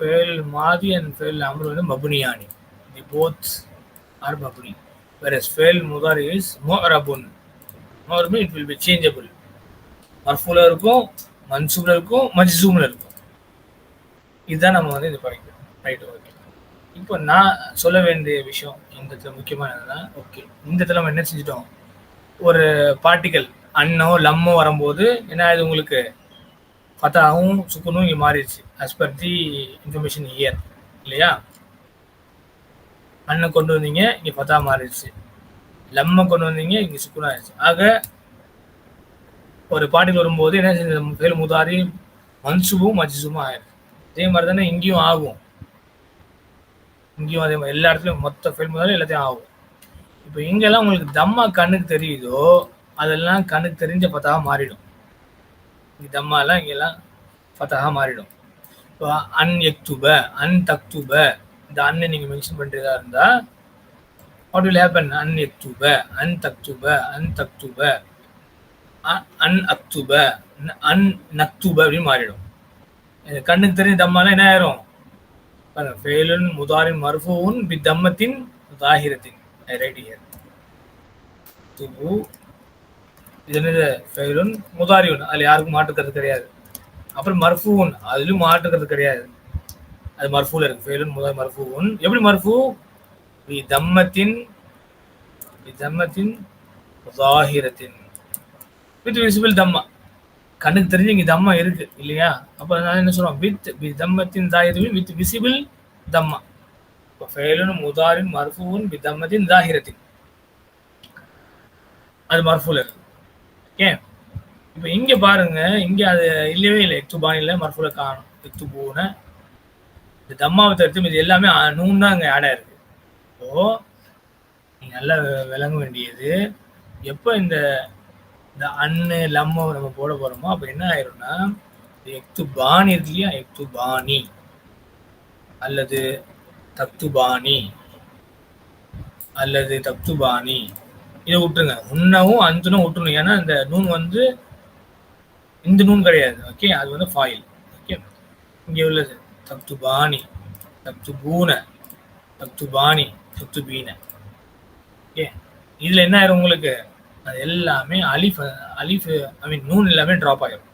ஃபேல் மாதி அண்ட் ஃபேல் அம்ரு வந்து மபுனியானி தி போத் ஆர் மபுனி whereas ஃபேல் முதாரி இஸ் முஅரபுன் முஅரபுன் இட் வில் பி சேஞ்சபிள் மர்ஃபூல இருக்கும் மன்சூப்ல இருக்கும் மஜ்சூம்ல இருக்கும் இதுதான் நம்ம வந்து இது படிக்கிறோம். ரைட் ஓகே இப்போ நான் சொல்ல வேண்டிய விஷயம் இந்த இடத்துல முக்கியமானதுன்னா ஓகே இந்த இடத்துல நம்ம என்ன செஞ்சிட்டோம்? ஒரு பார்ட்டிக்கல் அன்னோ லம்மோ வரும்போது என்ன ஆகுது உங்களுக்கு? ஃபத்தாவும் சுக்குனும் இங்கே மாறிடுச்சு as per the information here இல்லையா? அண்ணன் கொண்டு வந்தீங்க இங்கே ஃபத்தா மாறிடுச்சு. லம்ம கொண்டு வந்தீங்க இங்கே சுக்குனா ஆயிடுச்சு. ஆக ஒரு பாட்டில் வரும்போது என்ன செஞ்சது ஃபேல் முதாரி மன்சுபும் மஜ்சுபும் ஆயிடுச்சு. அதே மாதிரி தானே இங்கேயும் ஆகும். இங்கேயும் அதே மாதிரி எல்லா இடத்துலையும் மொத்த ஃபெயில் முதல்ல எல்லாத்தையும் ஆகும். இப்போ இங்கெல்லாம் உங்களுக்கு தம்மா கண்ணுக்கு தெரியுதோ அதெல்லாம் கண்ணுக்கு தெரிஞ்ச பத்தாக மாறிடும். இங்கே தம்மாலாம் இங்கெல்லாம் ஃபத்தகா மாறிடும். இப்போ அன் எக்துப அன் தக்துப இந்த அன்னை நீங்கள் மென்ஷன் பண்ணுறதா இருந்தால் வாட் வில் ஹேப்பன் அன் எக்துப அன் தக்துப அன் தக்துப அன் அக்துப அன் நக்துப அப்படின்னு மாறிடும். கண்ணுக்கு தெரிஞ்ச தம்மாலாம் என்ன ஆயிரும்? ஃபெயிலுன் முதாரின் மர்ஃபூன் பி தம்மத்தின் தாஹிரத்தின் ரைட் ஹியர் துபு இது என்னது ஃபெயிலுன் முதாரியுன் அதில் யாருக்கும் மாற்றுக்கிறது கிடையாது. அப்புறம் மர்ஃபூன் அதுலயும் மாற்றுக்கிறது கிடையாது. அது மர்ஃபூல இருக்கு. ஃபெயிலுன் முதல் மர்ஃபூன் எப்படி மர்ஃபூ? வி தம்மத்தின் தம்மத்தின் தாஹிரத்தின் வித் விசிபிள் தம்மா. கண்ணுக்கு தெரிஞ்சு இங்கே தம்மா இருக்கு இல்லையா? அப்போ நான் என்ன சொல்றோம்? வித் பி தம்மத்தின் தாயிரத்தின் வித் விசிபிள் தம்மா. இப்போ ஃபெயிலுன் முதாரின் மர்ஃபூன் பி தம்மத்தின் தாஹிரத்தின் அது மர்ஃபூல இருக்கு. ஏன்? இப்போ இங்க பாருங்க இங்க அது இல்லவே இல்லை. எக்துபான் இல்லை மர்ஃபுல காணும். எக்துபூன. இந்த தம்மாவை தடுத்து இது எல்லாமே நூன் தான் அங்கே ஆடாக ஆயிருக்கு. இப்போ நீங்க நல்லா விளங்க வேண்டியது எப்போ இந்த இந்த அன்னு லம்மோ நம்ம போட போகிறோமோ அப்போ என்ன ஆயிரும்னா எக்து பாணி இருக்கு இல்லையா? எக்து பாணி அல்லது தக்துபாணி அல்லது தக்துபாணி இதை விட்டுருங்க. உன்னவும் அந்துனும் விட்டுருணும் ஏன்னா இந்த நூன் வந்து இந்த நூன் கிடையாது. ஓகே அது வந்து ஃபாயில் ஓகே இங்கே உள்ளது தப்து பாணி தப்து தக்துபீன ஓகே இதில் என்ன ஆயிரும் உங்களுக்கு? அது எல்லாமே அலிஃப் அலிஃப் ஐ மீன் நூன் எல்லாமே ட்ராப் ஆகிடும்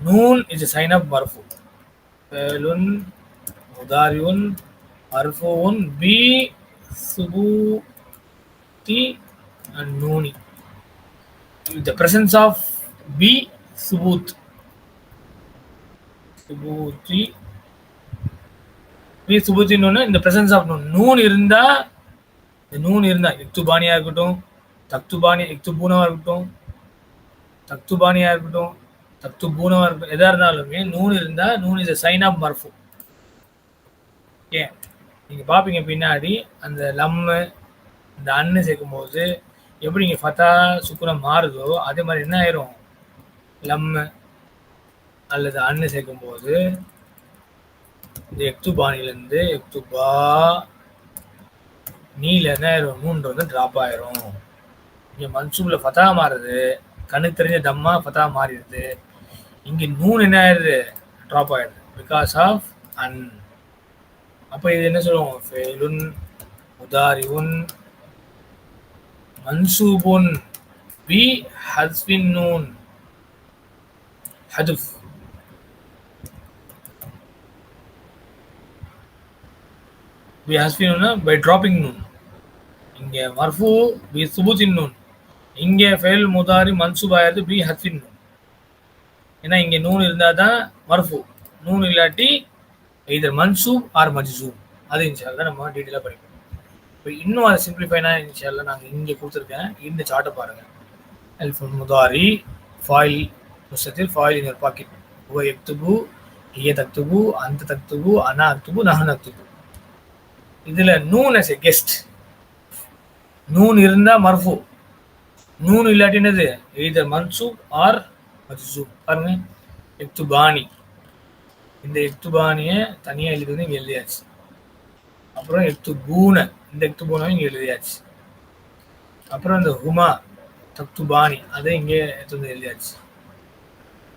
நூன் இஸ் சைன் ஆஃப் மர்ஃபு ஃபேலுன் முதாரியுன் மர்ஃபூன் பி சுபூதி அண்ட் நூனி the presence of பி சுபூத் சுபூத்தி பி சுபூத்தின்னு இந்த presence ஆஃப் நூன் நூன் இருந்தா இந்த நூன் இருந்தா இக்துபானியா இருக்கட்டும் தக்துபானி இக்துபூனவா இருக்கட்டும் தக்துபானியா இருக்கட்டும் தக்துபூனவா இருக்கட்டும் எதா இருந்தாலுமே நூன் இருந்தா நூன் இஸ் சைன் ஆஃப் மர்ஃபு ஓகே நீங்க பாப்பீங்க பின்னாடி அந்த லம்மு இந்த அன்னு சேர்க்கும்போது எப்படி இங்கே ஃபத்தா சுக்குரம் மாறுதோ அதே மாதிரி என்ன ஆயிரும்? லம்மு அல்லது அன்னு சேர்க்கும்போது இந்த எக்துபானிலேருந்து எக்துபா நீல என்ன ஆயிரும்? நூன்று வந்து ட்ராப் ஆயிரும். இங்கே மன்சூப்ல ஃபத்தா மாறுது. கண்ணுக்கு தெரிஞ்ச தம்மா ஃபத்தா மாறிடுது. இங்கே நூன் என்ன ஆயிடுது? ட்ராப் ஆயிடுது. பிகாஸ் ஆஃப் அன். அப்போ இது என்ன சொல்லுவோம்? ஃபெயிலுன் உதாரிவுன் மன்சூபுன் பி ஹஸ்பின் நூன் ஹதுஃப். பி நூன் பை டிராப்பிங் நூன். இங்கே மர்ஃபு பி சுபுத்தின் நூன். இங்கே ஃபெயில் முதாரி மன்சூப் ஆயிருது பி ஹஸ்பின் நூன். ஏன்னா இங்கே நூன் இருந்தால் தான் மர்ஃபு நூன் இல்லாட்டி இதர் மன்சூப் ஆர் மஜ்சூப் அது தான் நம்ம டீட்டெயிலாக படிப்போம். இப்போ இன்னும் அது சிம்பிளிஃபைனா இனிஷியலில் நாங்கள் இங்கே கொடுத்துருக்கேன். இந்த சார்ட்டை பாருங்க. அல்ஃபுல் முதாரி ஃபாயில் முஸ்தத்தில் ஃபாயில் இன் பாக்கெட் ஹுவ எக்துபு ஹிய தக்துபு அந்த தக்துபு அனா அக்துபு நஹன் அக்துபு இதில் நூன் எஸ் எ கெஸ்ட் நூன் இருந்தால் மர்ஃபு. நூன் இல்லாட்டி என்னது? மன்சூப் ஆர் மஜூப் பாருங்க. எக்துபானி. இந்த எக்துபானியை தனியாக எழுதி வந்து எழுதியாச்சு. அப்புறம் எத்து எக்துபூன இந்த எத்து பூனாவும் இங்கே எழுதியாச்சு. அப்புறம் இந்த ஹுமா தக்துபானி அதை இங்கே எடுத்து வந்து எழுதியாச்சு.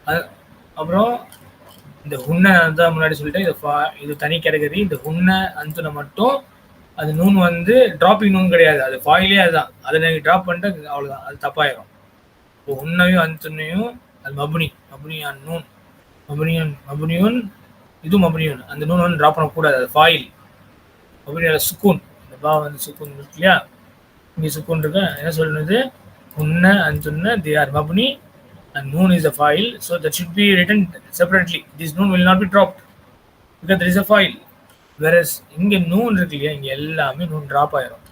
அது அப்புறம் இந்த ஹுன்ன தான் முன்னாடி சொல்லிட்டேன். இது ஃபா இது தனி கேட்டகரி இந்த ஹுன்ன அந்துனை மட்டும் அது நூன் வந்து டிராப்பிங் நூன் கிடையாது. அது ஃபாயிலே அதுதான். அதை நீங்கள் ட்ராப் பண்ணிட்டு அவ்வளோதான் அது தப்பாயிரும். இப்போ உன்னையும் அந்துனையும் அது மபுனி. மபுனி அன் நூன். மபுனியன் மபுனியூன் இதுவும் மபுனியூன். அந்த நூன் வந்து ட்ராப் பண்ணக்கூடாது. அது ஃபாயில் மபுனியோட சுக்கூன் இந்த பா வந்து சுக்கூன் இருக்கு இல்லையா? இங்கே சுக்கூன் இருக்கு. என்ன சொல்லுது? உன்ன அந்துன்ன தே ஆர் மபுனி அண்ட் நூன் is a foil so that should be written separately this noon will not be dropped because that is a foil whereas இங்கே நூன் இருக்கு இல்லையா? இங்கே எல்லாமே நூன் ட்ராப் ஆயிரும்.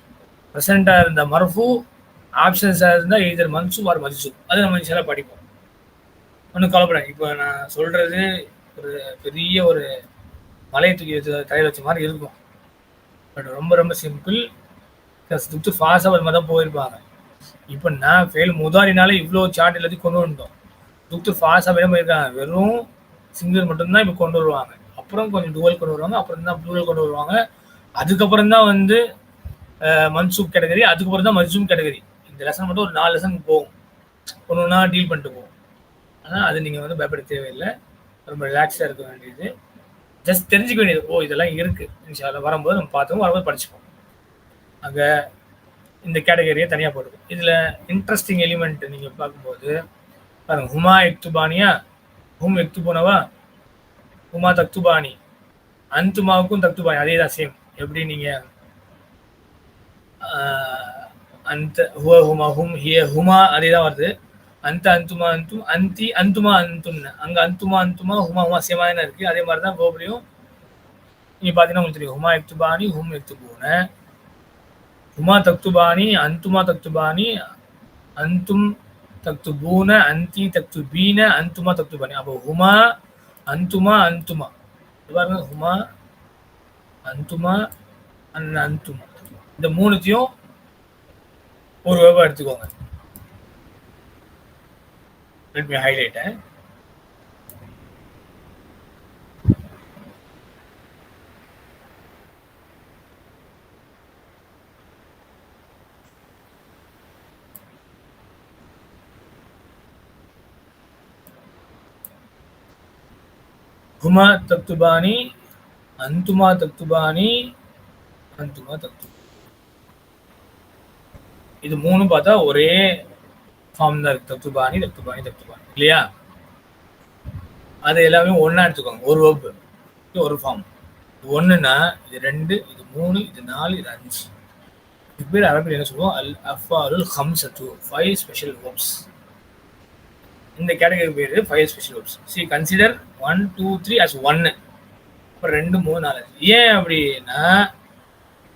ப்ரெசண்டா இருந்த மரஃபு ஆப்ஷன்ஸாக இருந்தால் எய்தர் மன்சு ஆர் மதிசு அது நம்ம சில படிப்போம். ஒன்றும் கவலைப்படாது இப்போ நான் சொல்கிறது ஒரு பெரிய ஒரு மலையை தூக்கி வச்சு தலையில் வச்ச மாதிரி இருக்கும். பட் ரொம்ப ரொம்ப சிம்பிள் துத்து ஃபாஸ்ட் அவர் மாதிரி தான் போயிருப்பாங்க. இப்போ நான் ஃபெயில் முதாரினால இவ்வளோ சார்ட் எல்லாத்தையும் கொண்டு வந்துட்டோம். துக்து ஃபாஸ்டாக வேணும் போயிருக்காங்க வெறும் சிங்கிள் மட்டும்தான் இப்போ கொண்டு வருவாங்க. அப்புறம் கொஞ்சம் டுவல் கொண்டு வருவாங்க. அப்புறம் தான் ப்ளூவல் கொண்டு வருவாங்க. அதுக்கப்புறம் தான் வந்து மன்சூப் கேட்டகரி அதுக்கப்புறம் தான் மன்சூப் கேட்டகரி இந்த லெசன் மட்டும் ஒரு நாலு லெசன் போகும். ஒன்று ஒன்றா டீல் பண்ணிட்டு போகும். ஆனால் அது நீங்கள் வந்து பயப்பட தேவையில்லை. ரொம்ப ரிலாக்ஸாக இருக்க வேண்டியது. ஜஸ்ட் தெரிஞ்சுக்க வேண்டியது. ஓ இதெல்லாம் இருக்குது இன்ஷால்ல வரும்போது நம்ம பார்த்தோம் வரும்போது படிச்சுப்போம் அங்கே இந்த கேட்டகரியை தனியாக போட்டுக்கும் இதில் இன்ட்ரெஸ்டிங் எலிமெண்ட் நீங்கள் பார்க்கும்போது பாருங்க ஹுமா எக்துபானியா ஹும் எக்துபோனவா ஹுமா தக்துபானி. அந்துமாவுக்கும் தக்துபானி அதே தான் சேம் எப்படி நீங்கள் அந்த ஹுவ ஹுமா ஹும் ஹிய ஹுமா அதே தான் வருது. அந்த அந்துமா அந்தும் அந்தி அந்துமா அந்தும்னு அங்கே அந்துமா அந்துமா ஹுமா ஹுமா சேமாக தானே இருக்குது அதே மாதிரி தான் கோபுரியும் நீ பார்த்தீங்கன்னா உங்களுக்கு தெரியும் ஹுமா எக்துபானி ஹும் எக்துபூன ஹுமா தக்துபானி அந்துமா தக்துபானி அந்தும் தக்துபூன அந்தி தக்துபீன அந்துமா தக்துபானி அப்போ ஹுமா அந்துமா அந்துமா பாருங்க ஹுமா அந்துமா அன் அந்துமா இந்த மூணுத்தையும் ஒரு வேபா எடுத்துக்கோங்க லெட் மீ ஹைலைட் ஹுமா தக்துபானி அந்துமா தக்துபானி அந்துமா தக்து இது மூணு பார்த்தா ஒரே ஃபார்ம் தான் இருக்கு தத்துபாணி தத்துபாணி தத்துபாணி இல்லையா அது எல்லாமே ஒன்னா எடுத்துக்கோங்க. ஒரு வகுப்பு. ஒரு ஃபார்ம் இது ஒண்ணுன்னா இது ரெண்டு இது மூணு இது நாலு இது அஞ்சு. இது பேர் அரபில் என்ன சொல்லுவோம்? அல் அஃபாருல் ஹம்சத்து. ஃபைவ் ஸ்பெஷல் ஹோப்ஸ் இந்த கேட்டகரி பேர் five special verbs see consider one two three as ஒன்னு அப்புறம் ரெண்டு மூணு நாலு. ஏன் அப்படின்னா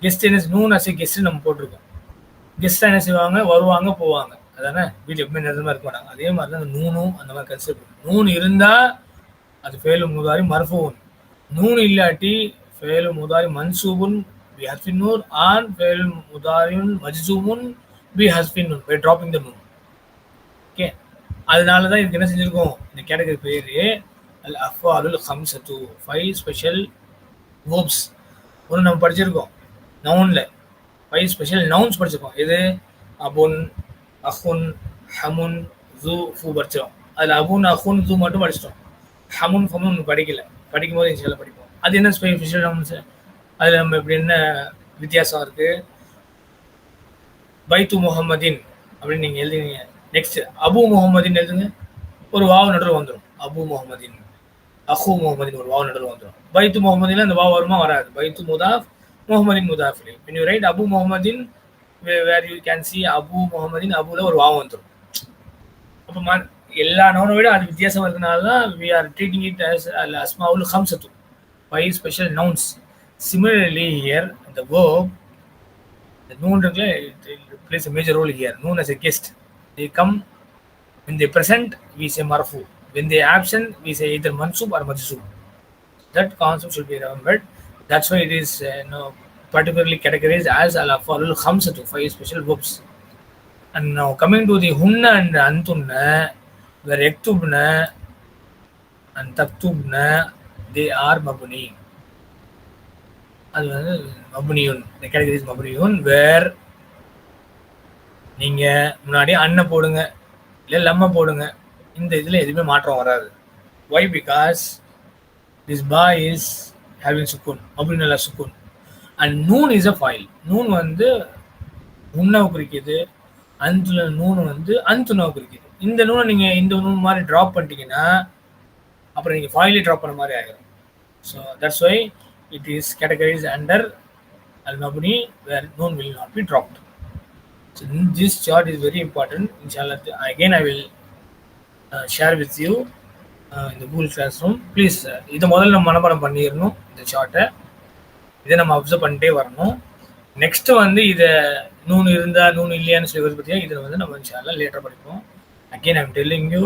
கெஸ்ட் என்ன நூன் அஸ் கெஸ்ட் நம்ம போட்டிருக்கோம். கெஸ்ட் என்ன செய்வாங்க? வருவாங்க போவாங்க. அதானே? வீட்டில் எப்பவுமே நிரந்தரமாக இருக்க மாட்டாங்க. அதே மாதிரி தான் நூனும் அந்த மாதிரி கன்சிடர் பண்ணும் நூன் இருந்தால் அது ஃபேலு முதாரி மர்ஃபூன். நூன் இல்லாட்டி ஃபேலு முதாரி மன்சூபுன் பி ஹஸ்பின் நூர் ஆன் ஃபேலும் முதாரின் மஜ்சூமுன் பி ஹஸ்பின் நூன். பை ட்ராப்பிங் த நூன் ஓகே அதனால தான் இதுக்கு என்ன செஞ்சுருக்கோம்? இந்த கேட்டகரி பேர் அல் அஃபாலுல் ஹம்சத்து ஃபைவ் ஸ்பெஷல் வேர்ப்ஸ் ஒன்று நம்ம படிச்சிருக்கோம். நவுனில் ஃபைவ் ஸ்பெஷல் நவுன்ஸ் படிச்சிருக்கோம். எது? அபுன் அஹுன் ஹமுன் ஜூ ஃபூ படிச்சிடும் அதில் அபுன் அஹுன் ஜூ மட்டும் படிச்சிட்டோம். ஹமுன் ஃபமுன் படிக்கல. படிக்கும் போது இன்ஷியலாக படிப்போம். அது என்ன ஸ்பெஷல் நவுன்ஸ் அதில் நம்ம இப்படி என்ன வித்தியாசம் இருக்குது பைத்து முகமதின் அப்படின்னு நீங்கள் எழுதுங்க நெக்ஸ்ட் அபு முகமதின் எழுதுங்க. ஒரு வாவ் நடுவில் வந்துடும் அபு முகமதின் அஹு முகமதின் ஒரு வாவ் நடுவில் வந்துடும் பைத்து முகமதின்ல அந்த வாவ் வருமா வராது. பைத்து முதாஃப் முகமதின் முதாஃபிலி when you ரைட் அபு முகமதின் வேர் யூ கேன் சி அபு முகமதின் அபுல ஒரு வாவம் வந்துடும் அப்போ ம எல்லா நோனை விட அது வித்தியாசம் இருக்கிறதுனால தான் we are treating it as அல் அஸ்மாவுல் ஹம்சத்து by special nouns similarly here இந்த வேர்ப் இந்த நூன் இருக்குல்ல plays major role here noon as a guest the come in the present we say மரஃபு when they absent, we say either mansub or majzub. That concept should be remembered. That's why it is uh, particularly categorized as al afalul khamsatu five special verbs and now coming to the hunna and antunna where yaktubna and taktubna they are mabuni அது வந்து மபுனியூன் இந்த categories மபுனியூன் வேர் நீங்க முன்னாடி அண்ணன் போடுங்க இல்லை லம்ம போடுங்க இந்த இதுல எதுவுமே மாற்றம் வராது ஒய் பிகாஸ் திஸ் பா இஸ் ஹேவிங் சுக்கூன் நல்லா சுக்கூன் அண்ட் நூன் இஸ் அ ஃபாயில் நூன் வந்து உணவு குறிக்கிது. அந்துல நூன் வந்து அந்துணவு குறிக்குது. இந்த நூனை நீங்கள் இந்த நூன் மாதிரி ட்ராப் பண்ணிட்டீங்கன்னா அப்புறம் நீங்கள் ஃபாயிலே ட்ராப் பண்ண மாதிரி ஆகிடும் so that's why it is categorise under Al mabni where நூன் will not be drop So this chart is very important. Inshallah, again I will uh, share with you uh, in the Google Classroom. Please, uh, இதை முதல்ல நம்ம மனப்பாடம் பண்ணிடணும் இந்த சார்ட்டை இதை நம்ம அப்சர்வ் பண்ணிட்டே வரணும். நெக்ஸ்ட் வந்து இதை நூன் இருந்தா நூன் இல்லையான்னு சொல்லி பார்த்தீங்கன்னா பற்றியா இதில் வந்து நம்ம இன்ஷால்லா லேட்டர் படிப்போம். Again I'm telling you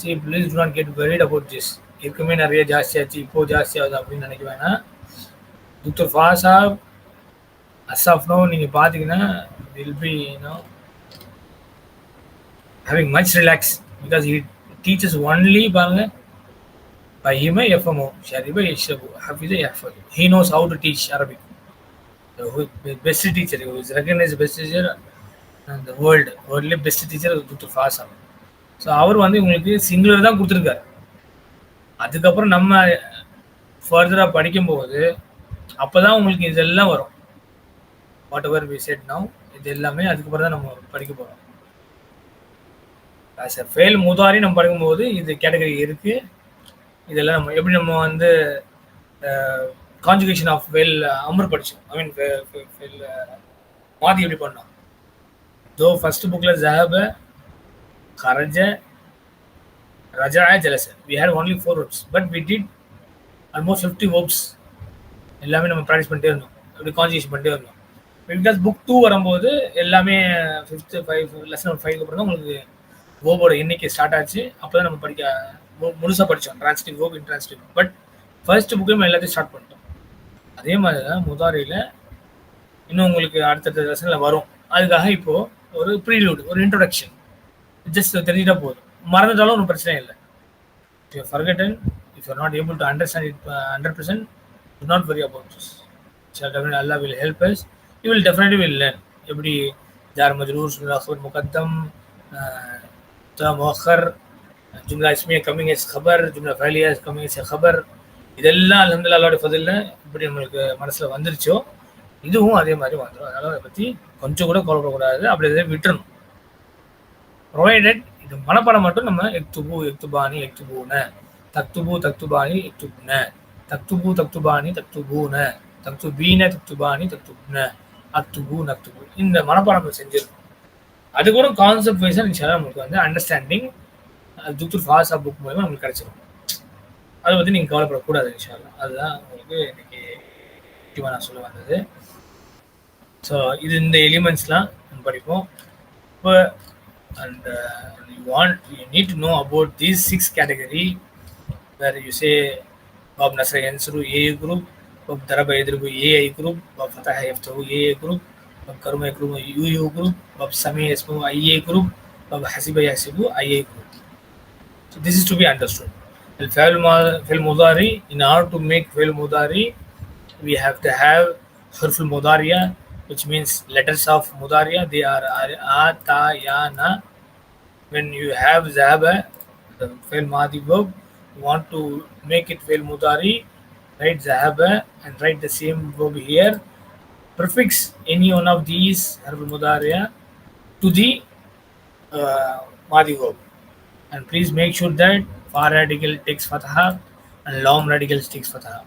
see please do not get worried about this இருக்குமே நிறைய ஜாஸ்தியாச்சு இப்போ ஜாஸ்தியாகுது அப்படின்னு நினைக்க வேணாம். டாக்டர் அஸ் ஆஃப் அசாஃப்னோ நீங்கள் பார்த்தீங்கன்னா will be you know having much relax because it teachers only பாருங்க பையமே எஃப்எம்ஓ ஷரிபா யஷ்ரபு ஹஃபிஸா FL he knows how to teach Arabic best teacher is recognise best teacher அந்த வேர்ல்டு வேர்ல்ட்லேயே பெஸ்ட் டீச்சர் கொடுத்து ஃபா ஆகும் ஸோ அவர் வந்து உங்களுக்கு சிங்குலர் தான் கொடுத்துருக்காரு. அதுக்கப்புறம் நம்ம ஃபர்தராக படிக்கும்போது அப்போ தான் உங்களுக்கு இதெல்லாம் வரும். Whatever we said now இது எல்லாமே அதுக்கப்புறம் தான் நம்ம படிக்க போகிறோம் ஆஸ் எ ஃபெயில் முதாரி நம்ம படிக்கும்போது இது கேட்டகரி இருக்குது இதெல்லாம் நம்ம எப்படி நம்ம வந்து கான்ஜுகேஷன் ஆஃப் வெல் அமர் படித்தோம் ஐ மீன் ஃபெல் எப்படி பண்ணோம்? தோ ஃபர்ஸ்ட் புக்கில் ஜஹப கரஜ ரஜா ஜலச. We had only four words but we did almost fifty verbs எல்லாமே நம்ம ப்ராக்டிஸ் பண்ணிட்டே இருந்தோம். அப்படி கான்ஜுகேஷன் பண்ணிட்டே இருந்தோம். பிகாஸ் புக் டூ வரும்போது எல்லாமே ஃபிஃப்த்து ஃபைவ் லெசன் ஃபைவ் அப்புறம் தான் உங்களுக்கு ஓபோட எண்ணிக்கை ஸ்டார்ட் ஆச்சு. அப்போ தான் நம்ம படிக்க முழுசாக படித்தோம் transitive verb intransitive but first புக்கே நம்ம எல்லாத்தையும் ஸ்டார்ட் பண்ணிட்டோம். அதே மாதிரி தான் முதாரியில் இன்னும் உங்களுக்கு அடுத்தடுத்த லெசனில் வரும். அதுக்காக இப்போது ஒரு ப்ரீலூடு ஒரு இன்ட்ரொடக்ஷன் ஜஸ்ட் தெரிஞ்சுட்டா போதும். மறந்துட்டாலும் ஒன்றும் பிரச்சனை இல்லை. If you forgotten if you not able to understand it hundred percent do not worry about this definite Allah will help us you will definitely will learn எப்படி ஜார் மஜ்ரூர் சுல்லாஃபுர் முகத்தம் முகர் ஜும்லா இஸ்மியா கம்மிங் எஸ் ஹபர் ஜும்லா ஃபேலியா கம்மிங் எஸ் ஹபர் இதெல்லாம் அலமதுல்லா அல்லாவோட ஃபதில் இப்படி நம்மளுக்கு மனசில் வந்துருச்சோ இதுவும் அதே மாதிரி வந்துடும் அதனால் அதை பற்றி கொஞ்சம் கூட கோலப்படக்கூடாது அப்படி இதை விட்டுறணும். ப்ரொவைடட் இது மனப்பாடம் மட்டும் நம்ம எக்துபு எக்துபானி எக்துபூன. தக்துபு தக்துபானி எக்துப்ன. தக்துபு தக்துபானி தக்துபூன. தக்துபீன தக்துபானி தக்துப்ன. அக்துபு நக்துபு. இந்த மனப்பாடம் செஞ்சிருக்கோம் அது கூட கான்செப்ட் வைஸாக நிச்சயம் நம்மளுக்கு வந்து அண்டர்ஸ்டாண்டிங் அது ஜுக்தூர் ஃபாஸ்டாக புக் மூலயமா உங்களுக்கு கிடச்சிடும் அதை பத்தி நீங்க கவலைப்படக்கூடாது இன்ஷால்லாம் அதுதான் உங்களுக்கு இன்னைக்கு முக்கியமாக நான் சொல்ல வந்தது. ஸோ இது இந்த எலிமெண்ட்ஸ்லாம் படிப்போம். இப்போ அந்த you want you need to know about these six category where you say pop நசர் என்சரு ஏ குரூப் பாப் தரப எதிர்பு ஏஐ குரூப் பாப் ஃபதஹ எஃப்தவு ஏஏ குரூப் பாப் கருமை குரூப் யூயூ குரூப் பாப் சமி எஸ்பு ஐஏ குரூப் பாப் ஹசிப ஹசிபு IA group So this is to be understood. And Mudari, in order to make Fail Mudari, we have to have Harful Mudariya, which means letters of Mudariya. They are A, Ta, Ya, Na. When you have Zahaba, the Fail Mahdi verb, you want to make it Fail Mudari, write Zahaba and write the same verb here. Prefix any one of these Harful Mudariya to the uh, Mahdi verb and please make sure that far radical takes fatha and long radical takes fatha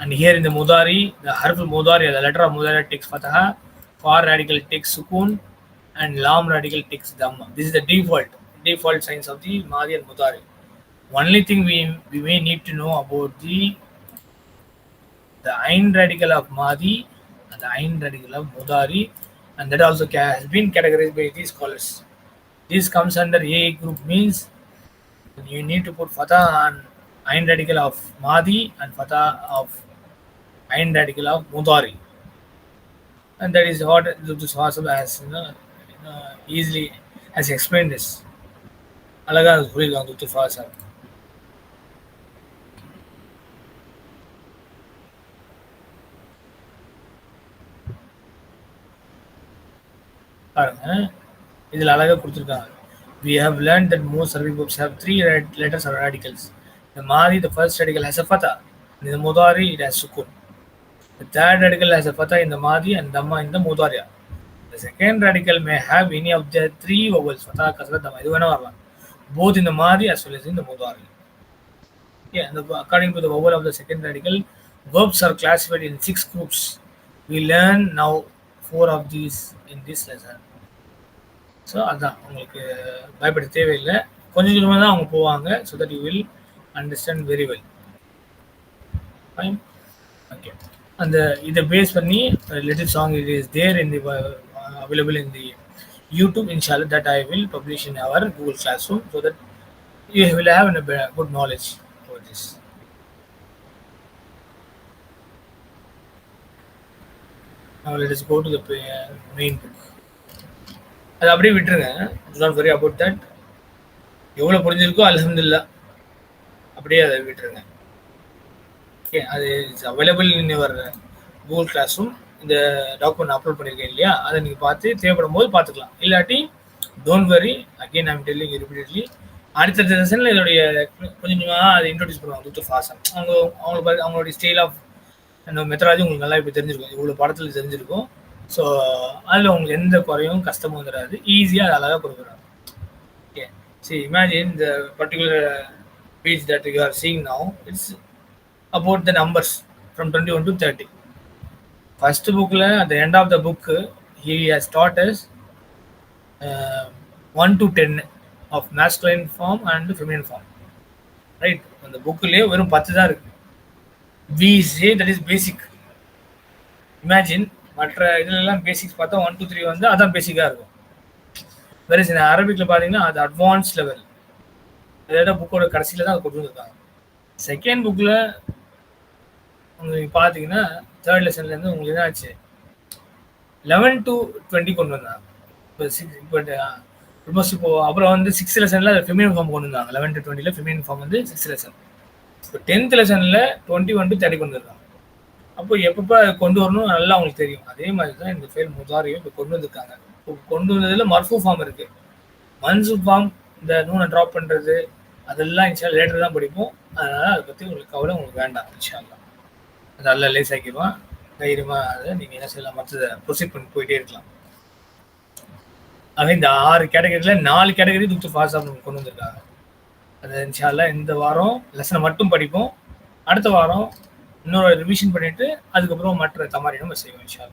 and here in the mudari the harf mudari the letter of mudari takes fatha far radical takes sukun and long radical takes dhamma. This is the default default signs of the madi and mudari. Only thing we, we may need to know about the the Ain radical of Mahdi and the Ain radical of Mudari and that also has been categorized by these scholars. This comes under A group means you need to put Fatah on Ain radical of Mahdi and Fatah of Ain radical of Mudari. And that is what the Swasab has you know, you know, easily has explained this. அழகா புரியுது துத்து phasor பாருங்க இதில் அழகாக கொடுத்துருக்காங்க We have learned that most Arabic verbs have three letters or radicals. The Madi, the first radical, has a fatha. In the Mudari, it has sukun. The third radical has a fatha in the Mahdi and Dhamma in the Mudariya. The second radical may have any of the three vowels, fatha, kasra, dhamma, varma, both in the Mahdi as well as in the Mudari. Yeah, the, according to the vowel of the second radical, verbs are classified in six groups. We learn now four of these in this lesson. So அதான். உங்களுக்கு பயப்பட தேவையில்லை. கொஞ்சம் கொஞ்சமாக தான் அவங்க போவாங்க. So that you will understand very well fine okay அந்த இதை பேஸ் பண்ணி little song it is there in the available in the YouTube இன்ஷால் that I will publish in our Google classroom so that you will have a good knowledge for this Now let us go to the uh, main book. அது அப்படியே விட்டுருங்க. Not worry about that எவ்வளோ புரிஞ்சிருக்கோ அலமதுல்லா அப்படியே அதை விட்டுருங்க. Okay அது it's available in your Google classroom இந்த டாக்குமெண்ட் அப்லோட் பண்ணியிருக்கேன் இல்லையா? அதை நீங்கள் பார்த்து தேவைப்படும் போது பார்த்துக்கலாம். இல்லாட்டி don't worry again I'm telling repeatedly அடுத்தடுத்த செஷனில் இதோடைய கொஞ்சம் கொஞ்சமாக அதை இன்ட்ரடியூஸ் பண்ணுவாங்க. துத்து ஃபாசம் அவங்க அவங்களுக்கு அவங்களுடைய ஸ்டைல் ஆஃப் அந்த மெத்தடாலஜி உங்களுக்கு நல்லா இப்போ தெரிஞ்சிருக்கும். இவ்வளோ படத்தில் தெரிஞ்சிருக்கும். ஸோ அதில் உங்களுக்கு எந்த குறையும் கஷ்டமும் வந்துடாது ஈஸியாக அது அழகாக கொடுக்குறாங்க. ஓகே சரி இமேஜின் இந்த particular page that you are seeing now it's about the numbers from twenty one to thirty first புக்கில் at end of the book he has taught one to ten of masculine form and feminine form right அந்த புக்குலேயே வெறும் பத்து தான் இருக்குது we that is basic imagine மற்ற இதுலலாம் basics பார்த்தா ஒன் டூ த்ரீ வந்து அதான் பேசிக்காக இருக்கும். வேறு சில அரபிக்கில் பார்த்தீங்கன்னா அது அட்வான்ஸ் லெவல் அதோட புக்கோட கடைசியில் தான் அதை கொண்டு வந்திருக்காங்க. செகண்ட் புக்கில் உங்களுக்கு பார்த்தீங்கன்னா தேர்ட் லெசன்லேருந்து உங்களுக்கு என்ன ஆச்சு? லெவன் டு டுவெண்ட்டி கொண்டு வந்தாங்க. இப்போ சிக்ஸ் இப்போ ஆல்மோஸ்ட் இப்போ அப்புறம் வந்து சிக்ஸ் லெசனில் ஃபெமினின் ஃபார்ம் கொண்டு வந்தாங்க. லெவன் டு டுவெண்ட்டியில் ஃபெமினின் ஃபார்ம் வந்து சிக்ஸ் லெசன் இப்போ டென்த் லெசனில் டுவெண்ட்டி ஒன் டு தேர்ட்டி கொண்டு வந்தாங்க அப்போ எப்பப்போ கொண்டு வரணும் நல்லா அவங்களுக்கு தெரியும். அதே மாதிரி தான் இந்த ஃபேல் முதாரியும் இப்போ கொண்டு வந்திருக்காங்க. இப்போ கொண்டு வந்ததில் மர்ஃபூ ஃபார்ம் இருக்கு. மன்சூ ஃபார்ம் இந்த நூனை ட்ராப் பண்ணுறது அதெல்லாம் இன்ஷால் லேட்டர் தான் படிப்போம். அதனால் அதை பற்றி உங்களுக்கு கவலை உங்களுக்கு வேண்டாம் இன்ஷால்லாம் அது நல்லா லேஸ் ஆக்கிடுவான். தைரியமாக அதை நீங்கள் என்ன செய்யலாம் மற்றதை ப்ரொசீட் பண்ணி போயிட்டே இருக்கலாம். ஆக இந்த ஆறு கேட்டகரியில் நாலு கேட்டகரி துத்து ஃபாஸ்ட் கொண்டு வந்திருக்காங்க. அது இன்ஷால்லாம் இந்த வாரம் லெசனை மட்டும் படிப்போம். அடுத்த வாரம் இன்னொரு ரிவிஷன் பண்ணிட்டு அதுக்கப்புறம் மற்ற தமாரி நம்ம செய்வோம் இன்ஷால்லா